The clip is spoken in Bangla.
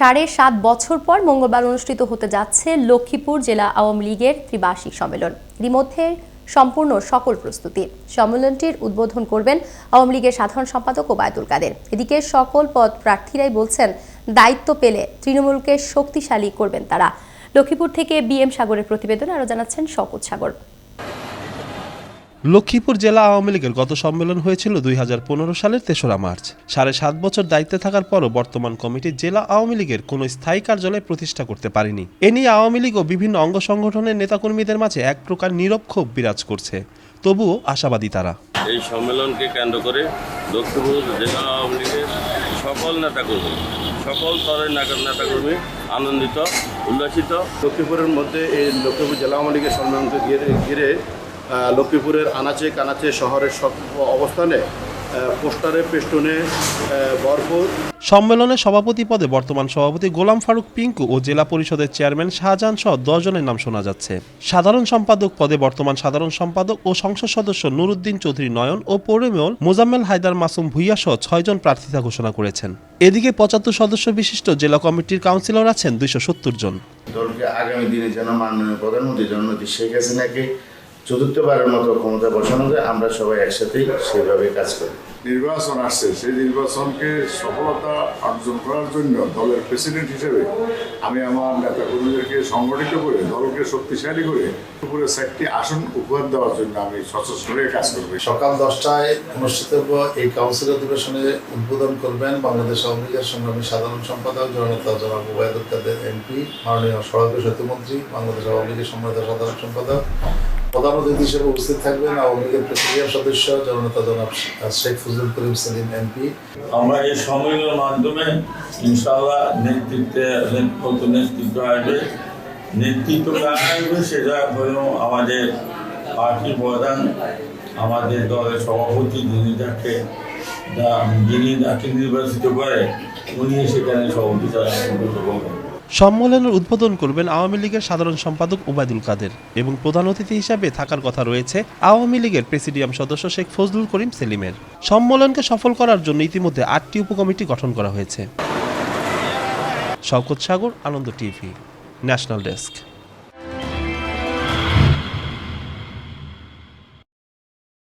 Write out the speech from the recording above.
সাড়ে সাত বছর পর মঙ্গলবার অনুষ্ঠিত হতে যাচ্ছে লক্ষ্মীপুর জেলা আওয়ামী লীগের ত্রিবার্ষিক সম্মেলন। এরই মধ্যে সম্পূর্ণ সকল প্রস্তুতি। সম্মেলনটির উদ্বোধন করবেন আওয়ামী লীগের সাধারণ সম্পাদক ওবায়দুল কাদের। এদিকে সকল পদ প্রার্থীরাই বলছেন, দায়িত্ব পেলে তৃণমূলকে শক্তিশালী করবেন তারা। লক্ষ্মীপুর থেকে বি এম সাগরের প্রতিবেদন আরও জানাচ্ছেন শকত সাগর। লক্ষ্মীপুর জেলা আওয়ামী লীগের গত সম্মেলন হয়েছিল দুই হাজার পনেরো সালের তেসরা মার্চ। সাড়ে সাত বছর দায়িত্বে থাকার পরও বর্তমান কমিটি জেলা আওয়ামী লীগের কোনো স্থায়ী কার্যালয় প্রতিষ্ঠা করতে পারেনি। এ নিয়ে আওয়ামী লীগ ও বিভিন্ন অঙ্গ সংগঠনের নেতাকর্মীদের মাঝে এক প্রকার নীরব ক্ষোভ বিরাজ করছে। তবুও আশাবাদী তারা। এই সম্মেলনকে কেন্দ্র করে লক্ষ্মীপুর জেলা আওয়ামী লীগের সকল নেতাকর্মী, সকল স্তরের নেতা- নেতাকর্মী আনন্দিত, উল্লাসিত। লক্ষ্মীপুরের মধ্যে এই লক্ষ্মীপুর জেলা আওয়ামী লীগের সম্মেলনকে ঘিরে ঘিরে লক্ষ্মীপুরের আনাচে কানাচে শহরের সব অবস্থানে পোস্টারে পেস্টনে ভরপুর। সম্মেলনে সভাপতি পদে বর্তমান সভাপতি গোলাম ফারুক পিঙ্কু ও জেলা পরিষদের চেয়ারম্যান শাহজাহান সহ দশজনের নাম শোনা যাচ্ছে। সাধারণ সম্পাদক পদে বর্তমান সাধারণ সম্পাদক ও সংসদ সদস্য নুরুদ্দিন চৌধুরী নয়ন ও পৌরমেয়র মোজাম্মেল হায়দার মাসুম ভুইয়া সহ ছয়জন প্রার্থিতা ঘোষণা করেছেন। এদিকে পঁচাত্তর সদস্য বিশিষ্ট জেলা কমিটির কাউন্সিলর আছেন দুইশো সত্তর জন। দলকে আগামী দিনে যেন মাননীয় প্রধানমন্ত্রী শেখ হাসিনাকে চতুর্থবারের মতো ক্ষমতা বসানো যায় আমরা সবাই একসাথেই সেভাবে কাজ করি। নির্বাচন আসছে সেই নির্বাচনকে সফলতা অর্জন করার জন্য দলের প্রেসিডেন্ট হিসেবে আমি আমার নেতাকর্মীদেরকে সংগঠিত করে দলকে শক্তিশালী করে উপরে চারটি আসন উপহার দেওয়ার জন্য আমি সশস্ত্র হয়ে কাজ করব। সকাল দশটায় অনুষ্ঠিত এই কাউন্সিল অধিবেশনে উদ্বোধন করবেন বাংলাদেশ আওয়ামী লীগের সংগ্রামী সাধারণ সম্পাদক জননেতা জনাব ওবায়দুল কাদের এমপি মাননীয় সড়ক সেতুমন্ত্রী বাংলাদেশ আওয়ামী লীগের সম্মানিত সাধারণ সম্পাদক প্রধান অতিথি হিসেবে উপস্থিত থাকবেন আওয়ামী লীগের প্রেসিডিয়াম সদস্য জননেতা জনাব শেখ ফজলুল করিম সেলিম এমপি আমরা এই সম্মেলনের মাধ্যমে ইনশাআল্লাহ নেতৃত্বে নতুন নেতৃত্ব আসবে। নেতৃত্ব কারা আসবে সেটা হলো আমাদের পার্টি প্রধান, আমাদের দলের সভাপতি যিনি যাকে যিনি যাকে নির্বাচিত করে, উনি সেখানে সভাপতি সম্মেলনের উদ্বোধন করবেন আওয়ামী লীগের সাধারণ সম্পাদক ওবায়দুল কাদের এবং প্রধান অতিথি হিসাবে থাকার কথা রয়েছে আওয়ামী লীগের প্রেসিডিয়াম সদস্য শেখ ফজলুল করিম সেলিমের। সম্মেলনকে সফল করার জন্য ইতিমধ্যে আটটি উপকমিটি গঠন করা হয়েছে। Shawkat Sagar, Ananda TV, national desk.